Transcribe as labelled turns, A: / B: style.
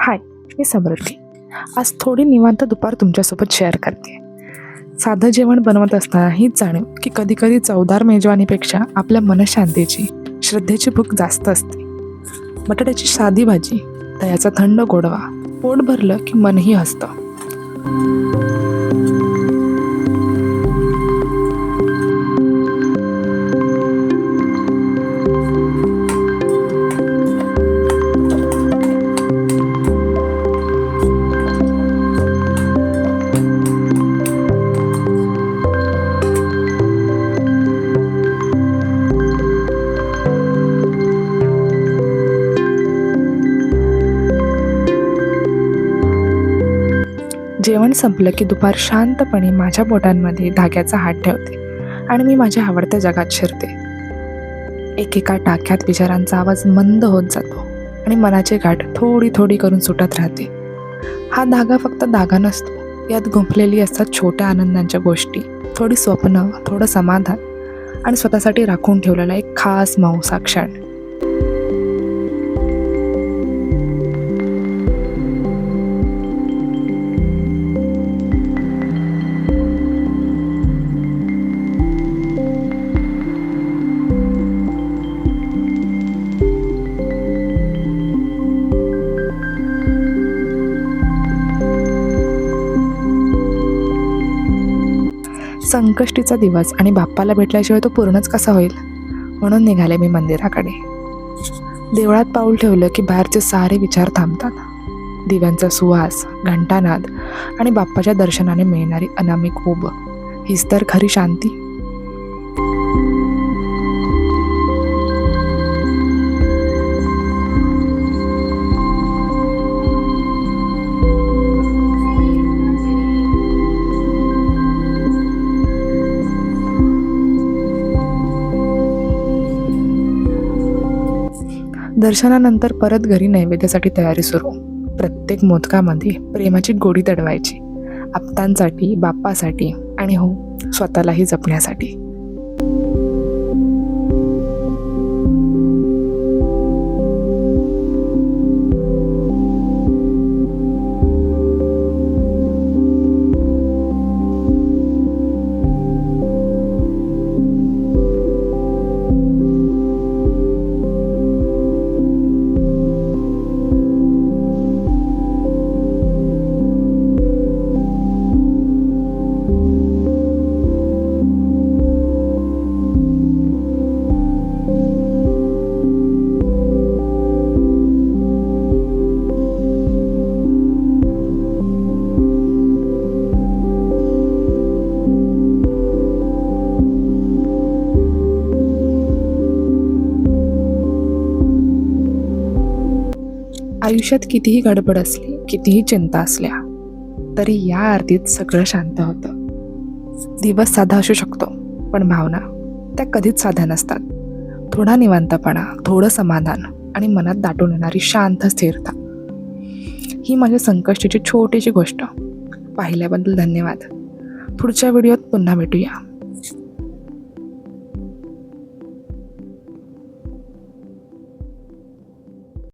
A: हाय मी समृद्धी. आज थोडी निवांत दुपार तुमच्यासोबत शेअर करते. साधं जेवण बनवत असताना हीच जाणीव की कधीकधी चवदार मेजवानीपेक्षा आपल्या मनशांतीची श्रद्धेची भूक जास्त असते. बटाट्याची साधी भाजी दह्याचा थंड गोडवा पोट भरलं की मनही हसतं. जेवण संपलं की दुपार शांतपणे माझ्या बोटांमध्ये धाग्याचा हात ठेवते आणि मी माझ्या आवडत्या जगात शिरते. एकेका टाक्यात विचारांचा आवाज मंद होत जातो आणि मनाची गाठ थोडी थोडी करून सुटत राहते. हा धागा फक्त धागा नसतो यात गुंफलेली असतात छोट्या आनंदांच्या गोष्टी थोडी स्वप्न थोडं समाधान आणि स्वतःसाठी राखून ठेवलेला एक खास मऊसा क्षण संकष्टीचा दिवस आणि बाप्पाला भेटल्याशिवाय तो पूर्णच कसा होईल? म्हणून निघाले मी मंदिराकडे. देवळात पाऊल ठेवलं की बाहेरचे सारे विचार थांबतात. दिव्यांचा सुवास घंटानाद आणि बाप्पाच्या दर्शनाने मिळणारी अनामिक उब हीच तर खरी शांती. दर्शनानंतर परत घरी नैवेद्यासाठी तयारी सुरू. प्रत्येक मोदकामध्ये प्रेमाची गोडी दडवायची. आप्तांसाठी बाप्पासाठी आणि हो स्वतःलाही जपण्यासाठी. आयुष्यात कितीही गडबड असली कितीही चिंता असल्या तरी या आरतीत सगळं शांत होतं. दिवस साधा असू शकतो पण भावना त्या कधीच साध्या नसतात. थोडा निवांतपणा थोडं समाधान आणि मनात दाटून येणारी शांत स्थिरता. ही माझ्या संकष्टीची छोटीशी गोष्ट. पाहिल्याबद्दल धन्यवाद. पुढच्या व्हिडिओत पुन्हा भेटूया.